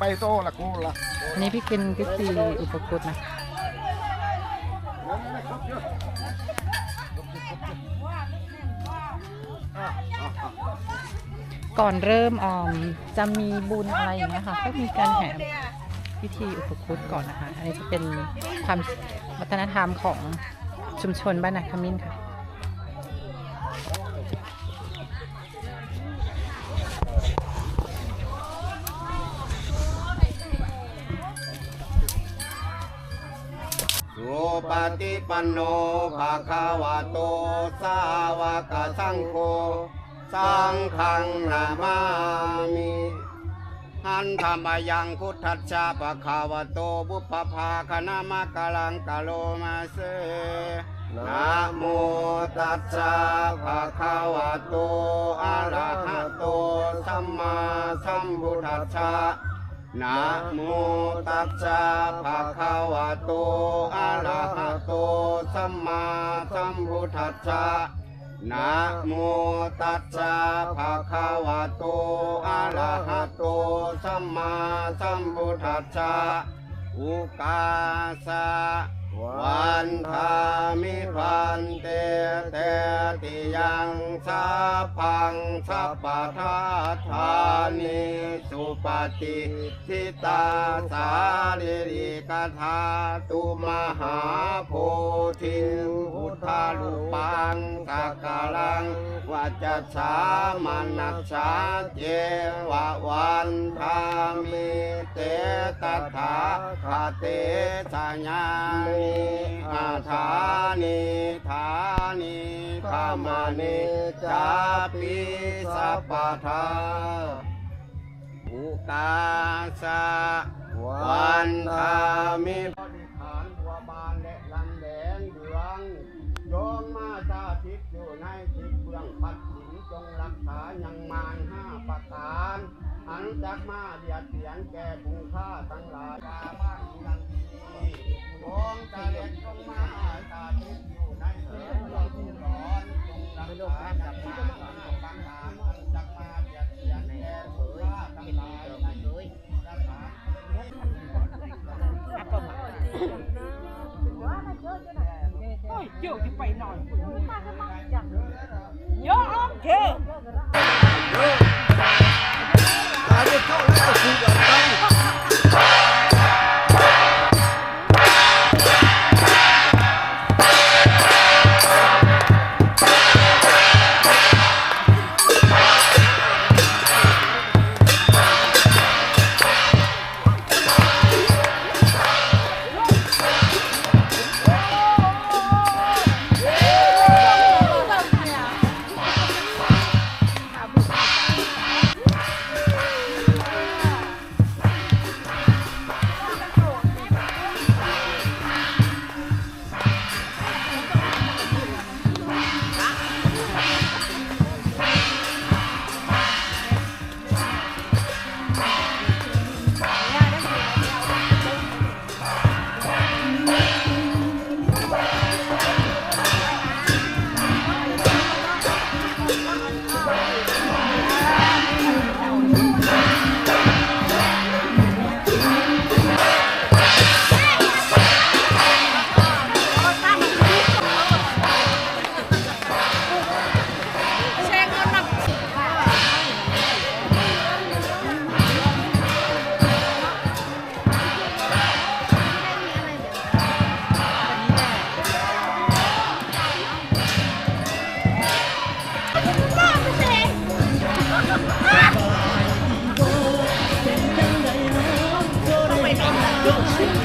to la culla. อันนี้พี่กินพิธีอุปคุตนะ ก่อนเริ่มออมจะมีบุญอะไรอย่างเงี้ยค่ะก็มีการแห่พิธีอุปคุตก่อนนะคะ อันนี้จะเป็นความวัฒนธรรมของชุมชนบ้านนาคามินค่ะ ปฏิปันโนภาคาวะโต สาวกสังโฆ สังฆังนามามิหันธรรมยังพุทธัชาปะคาวะโต บุพภาคณามะกะลังกะโลมาเสนะโมตัสสะภะคะวะโต อะระหะโต สัมมาสัมพุทธัสสะ นะโมตัสสะภะคะวะโต อะระหะโต สัมมาสัมพุทธัสสะนะโมตัสสะภะคะวะโต อะระหะโต สัมมาสัมพุทธัสสะ อุกาสะวันทามิพันเต ติยังสัพพังสัพพะทาธานิสุปฏิทิตาสาริริกธาตุมหาโพธิพุทธาลุปังสักการังวัจจสามานัสสาเจวะวันทามิเต ตถาคาเตสญานิอาธานิธานิขามะนิจาปิสัพพทาอุกาสะวันทามิปฏิฐานหัวบานและลำแดงเดืองโยมมาสาธิตอยู่ในทิศเบื้องพัดสินจงรักษายังมานห้าประการ อันจักมาเดียดเสียนแก่บุงค่าทั้งหลายกาบ้านยังดีโยมจะเล็กจงมาสาธิตอยู่ในทิศเบื้องผู้ร้อนจงรักษายังมานห้าประการอันจักมาเดียดเสียนแก่บุงค่าทั้งหลายในรักษา Ôi, chiều thì phải nói Nhớ không? Chiều